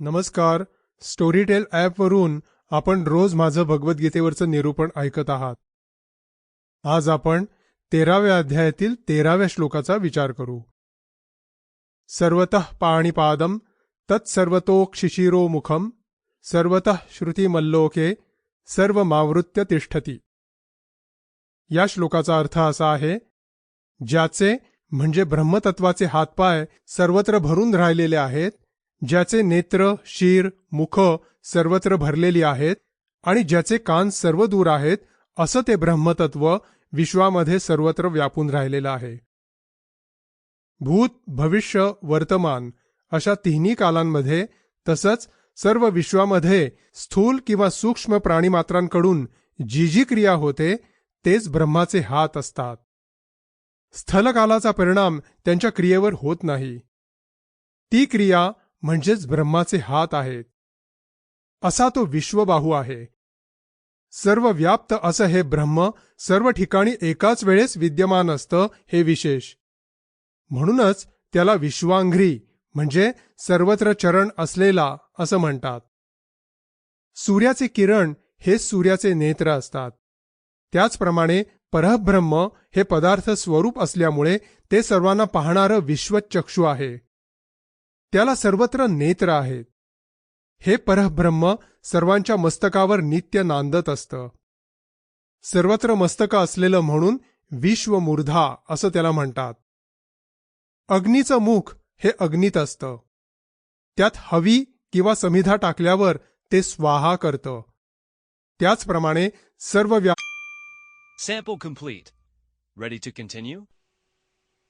नमस्कार. स्टोरीटेल ॲपवरून आपण रोज माझं भगवद्गीतेवरचं निरूपण ऐकत आहात. आज आपण तेराव्या अध्यायातील तेराव्या श्लोकाचा विचार करू. सर्वतः पाणिपादम तत्सर्वतोक्षिशिरो मुखम सर्वतः श्रुतीमल्लोके सर्व मावृत्य तिष्ठती. या श्लोकाचा अर्थ असा आहे ज्याचे म्हणजे ब्रह्मतत्वाचे हातपाय सर्वत्र भरून राहिलेले आहेत ज्याचे नेत्र शीर मुख सर्वत्र भरलेली आहेत आणि ज्याचे कान सर्व दूर आहेत असं ते ब्रह्मतत्व विश्वामध्ये सर्वत्र व्यापून राहिलेलं आहे. भूत भविष्य वर्तमान अशा तिन्ही कालांमध्ये तसंच सर्व विश्वामध्ये स्थूल किंवा सूक्ष्म प्राणीमात्रांकडून जी जी क्रिया होते तेच ब्रह्माचे हात असतात. स्थलकालाचा परिणाम त्यांच्या क्रियेवर होत नाही. ती क्रिया म्हणजेच ब्रह्माचे हात आहेत. असा तो विश्वबाहू आहे. सर्व व्याप्त असं हे ब्रह्म सर्व ठिकाणी एकाच वेळेस विद्यमान असतं हे विशेष. म्हणूनच त्याला विश्वांघ्री म्हणजे सर्वत्र चरण असलेला असं म्हणतात. सूर्याचे किरण हे सूर्याचे नेत्र असतात. त्याचप्रमाणे परब्रह्म हे पदार्थ स्वरूप असल्यामुळे ते सर्वांना पाहणारं विश्वचक्षू आहे. त्याला सर्वत्र नेत्र आहेत. हे परब्रह्म सर्वांच्या मस्तकावर नित्य नांदत असतं. सर्वत्र मस्तक असलेलं म्हणून विश्वमूर्धा असं त्याला म्हणतात. अग्नीचं मुख हे अग्नीत असतं. त्यात हवी किंवा समिधा टाकल्यावर ते स्वाहा करतं. त्याचप्रमाणे सर्व व्या